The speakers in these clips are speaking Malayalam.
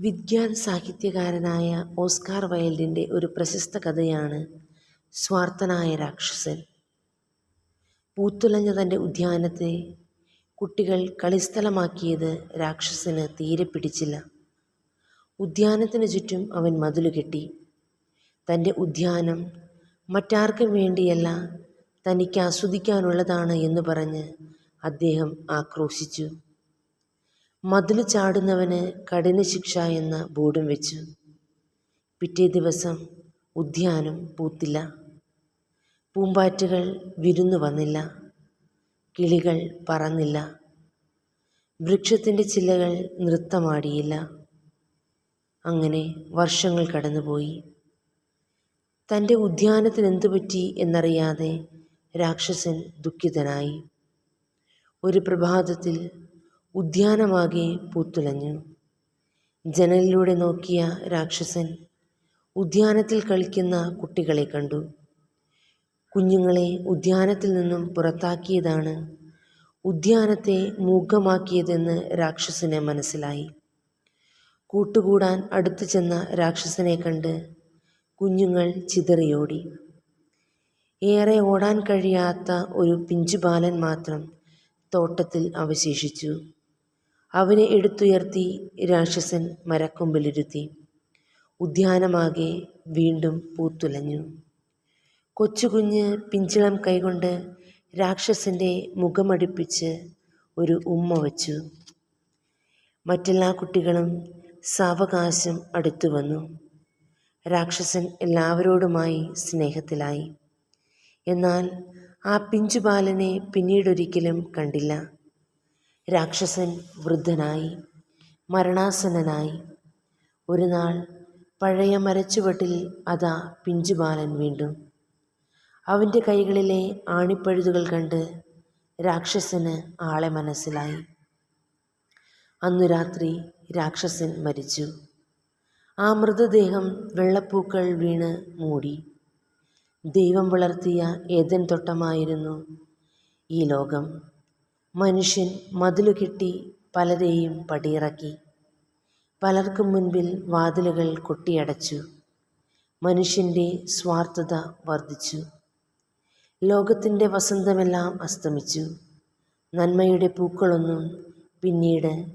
വിഖ്യാത സാഹിത്യകാരനായ ഓസ്കാർ വൈൽഡിന്റെ ഒരു പ്രശസ്ത കഥയാണ് സ്വാർത്ഥനായ രാക്ഷസൻ. പൂത്തുലഞ്ഞ തന്റെ ഉദ്യാനത്തെ കുട്ടികൾ കളിസ്ഥലമാക്കിയത് രാക്ഷസന് തീരെ പിടിച്ചില്ല. ഉദ്യാനത്തിനു ചുറ്റും അവൻ മതിലു കെട്ടി. തന്റെ ഉദ്യാനം മറ്റാർക്കും വേണ്ടിയല്ല തനിക്ക് ആസ്വദിക്കാനുള്ളതാണ് എന്ന് പറഞ്ഞ് അദ്ദേഹം ആക്രോശിച്ചു. മതിലു ചാടുന്നവന് കഠിന ശിക്ഷ എന്ന ബോർഡും വെച്ചു. പിറ്റേ ദിവസം ഉദ്യാനം പൂത്തില്ല. പൂമ്പാറ്റുകൾ വിരുന്നു വന്നില്ല. കിളികൾ പറന്നില്ല. വൃക്ഷത്തിന്റെ ചില്ലകൾ നൃത്തമാടിയില്ല. അങ്ങനെ വർഷങ്ങൾ കടന്നുപോയി. തന്റെ ഉദ്യാനത്തിനെന്തുപറ്റി എന്നറിയാതെ രാക്ഷസൻ ദുഃഖിതനായി. ഒരു പ്രഭാതത്തിൽ ഉദ്യാനമാകെ പൂത്തുലഞ്ഞു. ജനലിലൂടെ നോക്കിയ രാക്ഷസൻ ഉദ്യാനത്തിൽ കളിക്കുന്ന കുട്ടികളെ കണ്ടു. കുഞ്ഞുങ്ങളെ ഉദ്യാനത്തിൽ നിന്നും പുറത്താക്കിയതാണ് ഉദ്യാനത്തെ മൂകമാക്കിയതെന്ന് രാക്ഷസന് മനസ്സിലായി. കൂട്ടുകൂടാൻ അടുത്തു ചെന്ന രാക്ഷസനെ കണ്ട് കുഞ്ഞുങ്ങൾ ചിതറിയോടി. ഏറെ ഓടാൻ കഴിയാത്ത ഒരു പിഞ്ചുബാലൻ മാത്രം തോട്ടത്തിൽ അവശേഷിച്ചു. അവനെ എടുത്തുയർത്തി രാക്ഷസൻ മരക്കൊമ്പിലിരുത്തി. ഉദ്യാനമാകെ വീണ്ടും പൂത്തുലഞ്ഞു. കൊച്ചുകുഞ്ഞ് പിഞ്ചിളം കൈകൊണ്ട് രാക്ഷസന്റെ മുഖമടിപ്പിച്ച് ഒരു ഉമ്മ വച്ചു. മറ്റെല്ലാ കുട്ടികളും സാവകാശം അടുത്തു വന്നു രാക്ഷസൻ എല്ലാവരോടുമായി സ്നേഹത്തിലായി. എന്നാൽ ആ പിഞ്ചുബാലനെ പിന്നീടൊരിക്കലും കണ്ടില്ല. രാക്ഷസൻ വൃദ്ധനായി. മരണാസന്നനായി. ഒരുനാൾ പഴയ മരച്ചുവട്ടിൽ അതാ പിഞ്ചുബാലൻ വീണ്ടും. അവന്റെ കൈകളിലെ ആണിപ്പഴുതുകൾ കണ്ട് രാക്ഷസന് ആളെ മനസ്സിലായി. അന്നു രാത്രി രാക്ഷസൻ മരിച്ചു. ആ മൃതദേഹം വെള്ളപ്പൂക്കൾ വീണ് മൂടി. ദൈവം വളർത്തിയ ഏതൻ തോട്ടമായിരുന്നു ഈ ലോകം. മനുഷ്യൻ മതിലു കെട്ടി പലരെയും പടിയിറക്കി. പലർക്കും മുൻപിൽ വാതിലുകൾ കൊട്ടിയടച്ചു. മനുഷ്യന്റെ സ്വാർത്ഥത വർദ്ധിച്ചു. ലോകത്തിന്റെ വസന്തമെല്ലാം അസ്തമിച്ചു. നന്മയുടെ പൂക്കളൊന്നും പിന്നീട്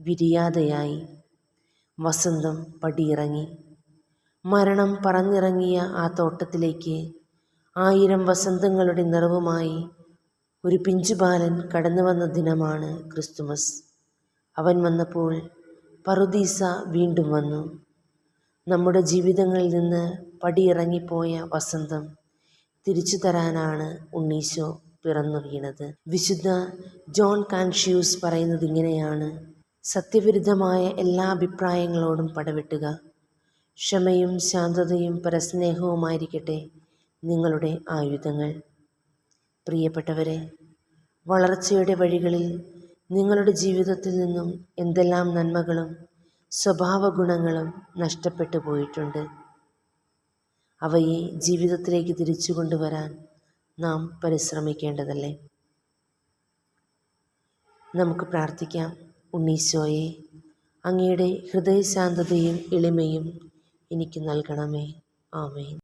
വിരിയാതെയായി. വസന്തം പടിയിറങ്ങി. മരണം പറന്നിറങ്ങിയ ആ തോട്ടത്തിലേക്ക് ആയിരം വസന്തങ്ങളുടെ നിറവുമായി ഒരു പിഞ്ചുപാലൻ കടന്നു വന്ന ദിനമാണ് ക്രിസ്തുമസ്. അവൻ വന്നപ്പോൾ പറുദീസ വീണ്ടും വന്നു. നമ്മുടെ ജീവിതങ്ങളിൽ നിന്ന് പടിയിറങ്ങിപ്പോയ വസന്തം തിരിച്ചു തരാനാണ് ഉണ്ണീശോ പിറന്നു വീണത് വിശുദ്ധ ജോൺ കാൻഷ്യൂസ് പറയുന്നത് ഇങ്ങനെയാണ് സത്യവിരുദ്ധമായ എല്ലാ അഭിപ്രായങ്ങളോടും പടവെട്ടുക. ക്ഷമയും ശാന്തതയും പരസ്നേഹവുമായിരിക്കട്ടെ നിങ്ങളുടെ ആയുധങ്ങൾ. പ്രിയപ്പെട്ടവരെ, വളർച്ചയുടെ വഴികളിൽ നിങ്ങളുടെ ജീവിതത്തിൽ നിന്നും എന്തെല്ലാം നന്മകളും സ്വഭാവഗുണങ്ങളും നഷ്ടപ്പെട്ടു പോയിട്ടുണ്ട്. അവയെ ജീവിതത്തിലേക്ക് തിരിച്ചു കൊണ്ടുവരാൻ നാം പരിശ്രമിക്കേണ്ടതല്ലേ. നമുക്ക് പ്രാർത്ഥിക്കാം. ഉണ്ണീശോയെ അങ്ങയുടെ ഹൃദയശാന്തതയും എളിമയും എനിക്ക് നൽകണമേ. ആമേൻ.